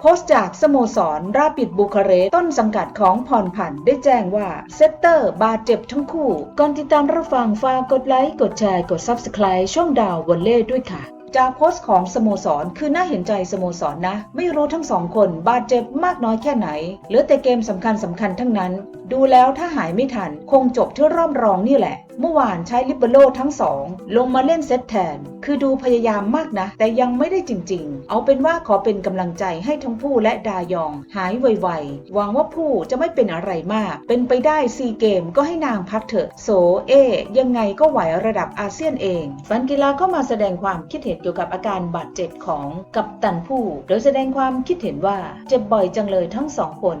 โพสต์จากสโมสรราปิดบูคาเรสต์ต้นสังกัดของพรพันได้แจ้งว่า เซตเตอร์บาดเจ็บทั้งคู่ ก่อนติดตามรับฟังฝากกดไลค์ กดแชร์ กด Subscribe ช่องดาววอลเล่ด้วยค่ะ จากโพสต์ของสโมสรคือน่าเห็นใจสโมสรนะ ไม่รู้ทั้งสองคนบาดเจ็บมากน้อยแค่ไหน เหลือแต่เกมสำคัญสำคัญทั้งนั้น ดูแล้วถ้าหายไม่ทัน คงจบที่รอบรองนี่แหละ เมื่อวานใช้ลิเบโรทั้งสองลงมาเล่นเซตแทน คือดูพยายามมากนะ แต่ยังไม่ได้จริง ๆ เอาเป็นว่าขอเป็นกำลังใจให้ทั้งผู้และดายอง หายไวๆ หวังว่าผู้จะไม่เป็นอะไรมาก เป็นไปได้ซีเกมก็ให้นางพักเถอะโซเอ ยังไงก็ไหวระดับอาเซียนเองฟันกีฬาก็มาแสดงความคิดเห็นเกี่ยวกับอาการบาดเจ็บของกัปตันผู้โดยแสดงความคิดเห็นว่าเจ็บบ่อยจังเลยทั้งสองคน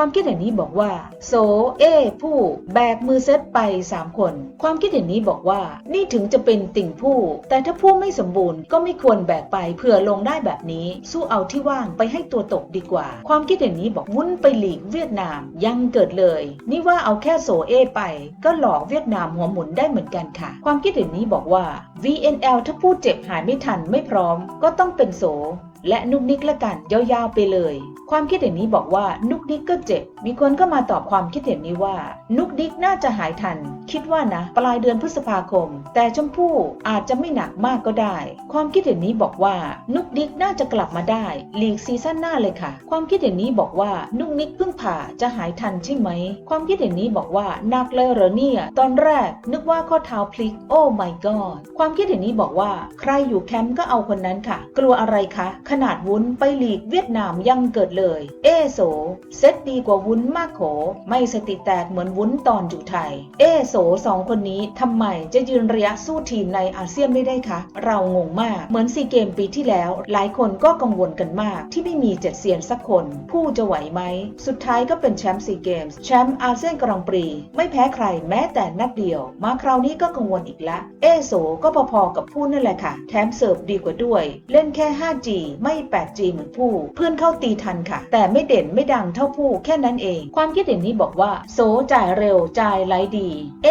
ความคิดเห็นนี้บอกว่าโซเอ ผู้ แบกมือเซตไป 3 คน ความคิดเห็นนี้บอกว่า นี่ถึงจะเป็นติ่งผู้ แต่ถ้าผู้ไม่สมบูรณ์ก็ไม่ควรแบกไปเผื่อลงได้แบบนี้ สู้เอาที่ว่างไปให้ตัวตกดีกว่า ความคิดเห็นนี้บอกวุ้นไปหลีกเวียดนามยังเกิดเลย นี่ว่าเอาแค่โซเอไป ก็หลอกเวียดนามหัวหมุนได้เหมือนกันค่ะ ความคิดเห็นนี้บอกว่า VNL ถ้าผู้เจ็บหายไม่ทันไม่พร้อม ก็ต้องเป็นโส และนุกนิกละกันยาวๆไปเลย ความคิดเห็นนี้บอกว่านุกนิกก็เจ็บ มีคนก็มาตอบความคิดเห็นนี้ว่า นุกนิกน่าจะหายทัน คิดว่านะ ปลายเดือนพฤษภาคม แต่ชมพู่อาจจะไม่หนักมากก็ได้ ความคิดเห็นนี้บอกว่า นุกนิกน่าจะกลับมาได้ลีกซีซั่นหน้าเลยค่ะ ความคิดเห็นนี้บอกว่านุกนิกเพิ่งผ่าจะหายทันใช่ไหม ความคิดเห็นนี้บอกว่านักเลยเหรอเนี่ยตอนแรก นึกว่าข้อเท้าพลิกโอ้ my god ความคิดเห็นนี้บอกว่า ใครอยู่แคมป์ก็เอาคนนั้นค่ะ กลัวอะไรคะขนาดวุ้นไปหลีกเวียดนามยังเกิดเลย เอโซเซตดีกว่าวุ้นมากโข ไม่สติแตกเหมือนวุ้นตอนอยู่ไทย เอโซสองคนนี้ทำไมจะยืนระยะสู้ทีมในอาเซียนไม่ได้คะ เรางงมาก เหมือนซีเกมปีที่แล้ว หลายคนก็กังวลกันมาก ที่ไม่มีเจ็ดเซียนสักคน ผู้จะไหวไหม สุดท้ายก็เป็นแชมป์ซีเกมส์แชมป์อาเซียนกรองปรี ไม่แพ้ใครแม้แต่นัดเดียว มาคราวนี้ก็กังวลอีกละ เอโซก็พอๆกับผู้นั่นแหละค่ะ แถมเสิร์ฟดีกว่าด้วย เล่นแค่ 5G ไม่ 8G เหมือนผู้ เพื่อนเข้าตีทันค่ะ แต่ไม่เด่นไม่ดังเท่าผู้แค่นั้นเอง ความคิดเห็นนี้บอกว่า โซจ่ายเร็วจ่ายไหลดี เอ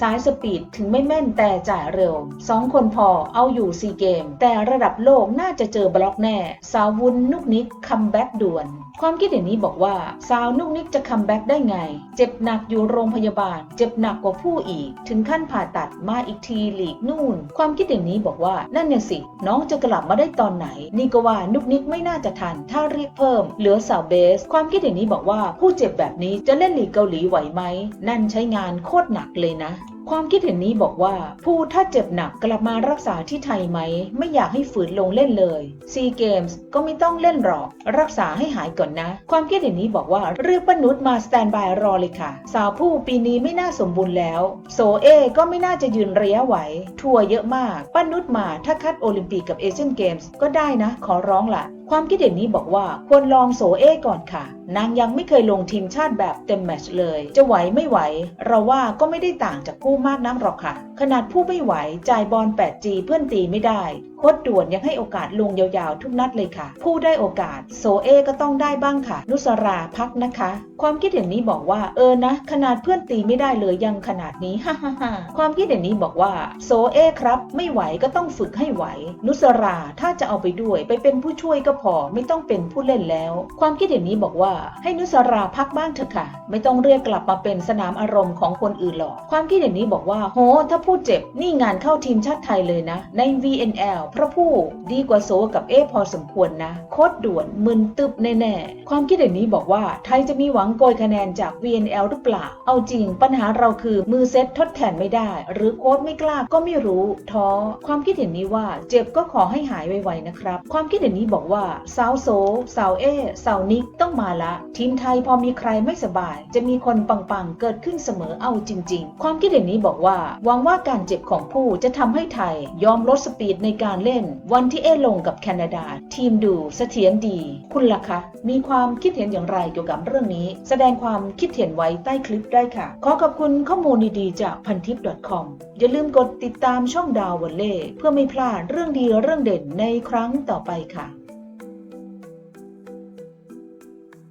สายสปีดถึงไม่แม่นแต่จ่ายเร็วสองคนพอเอาอยู่ซีเกม แต่ระดับโลกน่าจะเจอบล็อกแน่ สาววุ้นนุกนิกคัมแบ็กด่วนความคิดเห็นนี้บอกว่าสาวนุกนิกจะคัมแบ็กได้ไง เจ็บหนักอยู่โรงพยาบาล เจ็บหนักกว่าผู้อีก ถึงขั้นผ่าตัดมาอีกทีหลีกนู่น ความคิดเห็นนี้บอกว่านั่นเนี่ยสิ น้องจะกลับมาได้ตอนไหน นี่ก็ว่านุกนิกไม่น่าจะทัน ถ้าเรียกเพิ่ม เหลือสาวเบส ความคิดเห็นนี้บอกว่าผู้เจ็บแบบนี้จะเล่นหลีกเกาหลีไหวไหม นั่นใช้งานโคตรหนักเลยนะความคิดเห็นนี้บอกว่า ผู้ถ้าเจ็บหนักกลับมารักษาที่ไทยไหม ไม่อยากให้ฝืนลงเล่นเลยซีเกมส์ก็ไม่ต้องเล่นหรอก รักษาให้หายก่อนนะ ความคิดเห็นนี้บอกว่าเรียกป้านุชมาสแตนบายรอเลยค่ะ สาวผู้ปีนี้ไม่น่าสมบูรณ์แล้ว โซเอก็ไม่น่าจะยืนระยะไหว ทัวร์เยอะมากป้านุชมาถ้าคัดโอลิมปิกกับเอเชียนเกมส์ก็ได้นะ ขอร้องล่ะ ความคิดเห็นนี้บอกว่าควรลองโสเอก่อนค่ะ นางยังไม่เคยลงทีมชาติแบบเต็มแมชเลย จะไหวไม่ไหว เราว่าก็ไม่ได้ต่างจากผู้มากนักหรอกค่ะ ขนาดผู้ไม่ไหวจ่ายบอล 8G เพื่อนตีไม่ได้ โคตรด่วนยังให้โอกาสลงยาวๆ ทุกนัดเลยค่ะ ผู้ได้โอกาส โซเอก็ต้องได้บ้างค่ะ นุสราพักนะคะ ความคิดเห็นนี้บอกว่าเออนะ ขนาดเพื่อนตีไม่ได้เลยยังขนาดนี้ฮ่าฮ่าฮ่าความคิดเห็นนี้บอกว่าโซเอครับ ไม่ไหวก็ต้องฝึกให้ไหว นุสราถ้าจะเอาไปด้วยไปเป็นผู้ช่วยก็พอไม่ต้องเป็นผู้เล่นแล้ว ความคิดเห็นนี้บอกว่าให้นุสราพักบ้างเถอะค่ะ ไม่ต้องเรียกกลับมาเป็นสนามอารมณ์ของคนอื่นหรอก ความคิดเห็นนี้บอกว่าโหถ้าผู้เจ็บนี่งานเข้าทีมชาติไทยเลยนะ ใน VNL พระผู้ดีกว่าโซกับเอพอสมควรนะ โคตรด่วนมึนตึบแน่ๆ ความคิดเห็นนี้บอกว่าไทยจะมีหวังโกยคะแนนจาก VNL หรือเปล่า เอาจริงปัญหาเราคือมือเซตทดแทนไม่ได้ หรือโค้ชไม่กล้าก็ไม่รู้ท้อความคิดเห็นนี้ว่าเจ็บก็ขอให้หายไวๆนะครับ ความคิดเห็นนี้บอกว่าสาวโซสาวเอสาวนิกต้องมาละ ทีมไทยพอมีใครไม่สบาย จะมีคนปังๆเกิดขึ้นเสมอเอาจริง ๆ ความคิดเห็นนี้บอกว่าหวังว่าการเจ็บของผู้จะทำให้ไทยยอมลดสปีดในการเล่น วันที่เอลงกับแคนาดา ทีมดูเสถียรดี คุณล่ะคะ มีความคิดเห็นอย่างไรเกี่ยวกับเรื่องนี้ แสดงความคิดเห็นไว้ใต้คลิปได้ค่ะ ขอขอบคุณข้อมูลดีๆ จากพันทิป .com อย่าลืมกดติดตามช่องดาววันเล่เพื่อไม่พลาดเรื่องดีเรื่องเด่นในครั้งต่อไปค่ะ